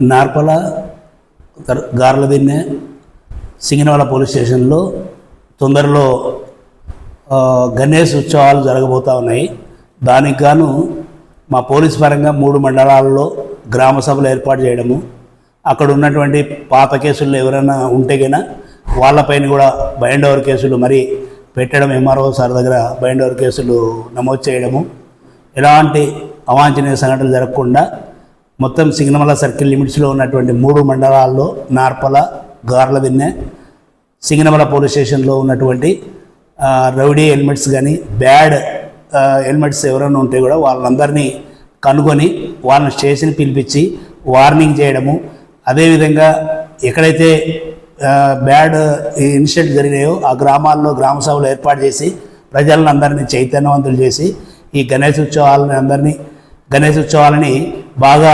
నార్పల తర్- గార్లదిన్నె సింగనవాడ పోలీస్ స్టేషన్లో తొందరలో గణేష్ ఉత్సవాలు జరగబోతూ ఉన్నాయి. దానికి గాను మా పోలీస్ పరంగా మూడు మండలాల్లో గ్రామ సభలు ఏర్పాటు చేయడము అక్కడ ఉన్నటువంటి పాత కేసుల్లో ఎవరైనా ఉంటే గన వాళ్ళపైన కూడా బైండ్ ఓవర్ కేసులు మరి పెట్టడం ఎంఆర్ఓ సార్ దగ్గర బైండ్ ఓవర్ కేసులు నమోదు చేయడము ఎలాంటి అవాంఛనీయ సంఘటనలు జరగకుండా మొత్తం సిగ్నమల సర్కిల్ లిమిట్స్లో ఉన్నటువంటి మూడు మండలాల్లో నార్పల గార్లదిన్నె సింగనమల పోలీస్ స్టేషన్లో ఉన్నటువంటి రౌడీ హెల్మెట్స్ కానీ బ్యాడ్ హెల్మెట్స్ ఎవరైనా ఉంటే కూడా వాళ్ళందరినీ కనుగొని వాళ్ళని స్టేషన్ పిలిపించి వార్నింగ్ చేయడము. అదేవిధంగా ఎక్కడైతే బ్యాడ్ ఇన్సిడెంట్ జరిగినాయో ఆ గ్రామాల్లో గ్రామ సభలు ఏర్పాటు చేసి ప్రజలను అందరినీ చైతన్యవంతులు చేసి ఈ గణేష్ ఉత్సవాలని అందరినీ గణేష్ ఉత్సవాలని బాగా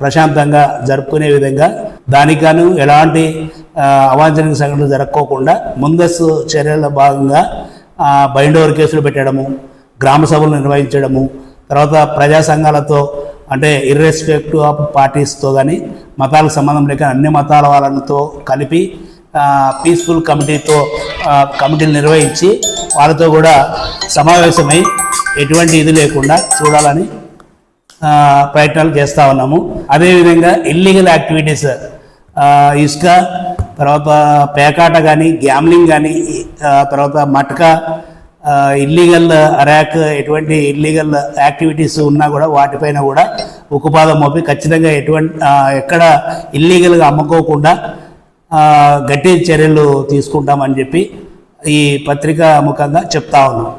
ప్రశాంతంగా జరుపుకునే విధంగా దానికి ఎలాంటి అవాంఛనీయ సంఘటనలు జరగకోకుండా ముందస్తు చర్యల భాగంగా ఆ, కేసులు పెట్టడము గ్రామ సభలు నిర్వహించడము తర్వాత ప్రజా సంఘాలతో అంటే ఇర్రెస్పెక్టివ్ ఆఫ్ పార్టీస్తో కానీ మతాలకు సంబంధం లేక అన్ని మతాల వాళ్ళతో కలిపి పీస్ఫుల్ కమిటీతో కమిటీలు నిర్వహించి వాళ్ళతో కూడా సమావేశమై ఎటువంటి ఇది లేకుండా చూడాలని ప్రయత్నాలు చేస్తూ ఉన్నాము. అదేవిధంగా ఇల్లీగల్ యాక్టివిటీస్ ఇసుక తర్వాత పేకాట కానీ గ్యామ్లింగ్ కానీ తర్వాత మట్కా ఇల్లీగల్ అరాక్ ఎటువంటి ఇల్లీగల్ యాక్టివిటీస్ ఉన్నా కూడా వాటిపైన కూడా ఉక్కుపాదం మోపి ఖచ్చితంగా ఎటువంటి ఎక్కడ ఇల్లీగల్గా అమ్ముకోకుండా గట్టి చర్యలు తీసుకుంటామని చెప్పి ఈ పత్రిక ముఖంగా చెప్తా ఉన్నాం.